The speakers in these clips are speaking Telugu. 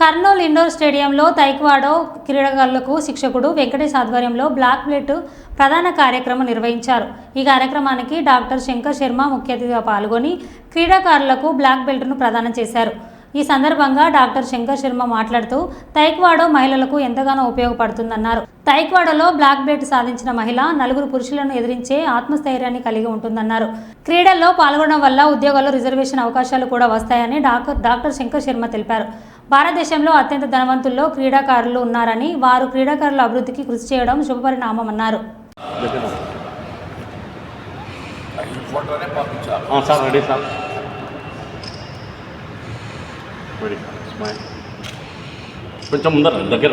కర్నూలు ఇండోర్ స్టేడియంలో తైక్వాడో క్రీడాకారులకు శిక్షకుడు వెంకటేష్ ఆధ్వర్యంలో బ్లాక్ బెల్ట్ ప్రధాన కార్యక్రమం నిర్వహించారు. ఈ కార్యక్రమానికి డాక్టర్ శంకర్ శర్మ ముఖ్య అతిథిగా పాల్గొని క్రీడాకారులకు బ్లాక్ బెల్ట్ను ప్రదానం చేశారు. ఈ సందర్భంగా డాక్టర్ శంకర్ శర్మ మాట్లాడుతూ తైక్వాడో మహిళలకు ఎంతగానో ఉపయోగపడుతుందన్నారు. తైక్వాడోలో బ్లాక్ బెల్ట్ సాధించిన మహిళ నలుగురు పురుషులను ఎదిరించే ఆత్మస్థైర్యాన్ని కలిగి ఉంటుందన్నారు. క్రీడల్లో పాల్గొనడం వల్ల ఉద్యోగాల్లో రిజర్వేషన్ అవకాశాలు కూడా వస్తాయని డాక్టర్ డాక్టర్ శంకర్ శర్మ తెలిపారు. భారతదేశంలో అత్యంత ధనవంతుల్లో క్రీడాకారులు ఉన్నారని వారు క్రీడాకారుల అభివృద్ధికి కృషి చేయడం శుభపరిణామమన్నారు. ఈ ఫోటోనే పంపించాలి ఆ, sir ready sir. Ready smile కొంచెం ముందర దగ్గర.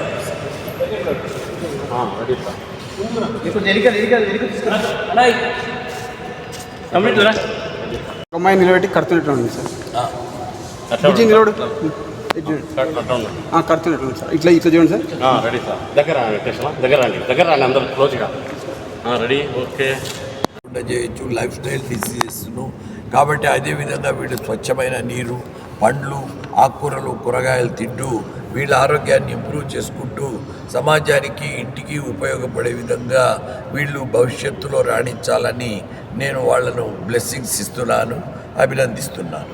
అమ్మాయి నిలబెట్టి కడుతున్నట్టు సార్. విజయ్ నిలబడు కడుతున్నట్టు సార్. ఇట్లా ఇట్లా చూడండి సార్. ఆ, రెడీ సార్. దగ్గర దగ్గర రండి. దగ్గర రండి అందరు. క్లోజ్గా ఆ, రెడీ. ఓకే. చేయొచ్చు. లైఫ్ స్టైల్ డిసీజెస్ను కాబట్టి అదేవిధంగా వీళ్ళు స్వచ్ఛమైన నీరు పండ్లు ఆకుకూరలు కూరగాయలు తింటూ వీళ్ళ ఆరోగ్యాన్ని ఇంప్రూవ్ చేసుకుంటూ సమాజానికి ఇంటికి ఉపయోగపడే విధంగా వీళ్ళు భవిష్యత్తులో రాణించాలని నేను వాళ్ళను బ్లెస్సింగ్స్ ఇస్తున్నాను అభినందిస్తున్నాను.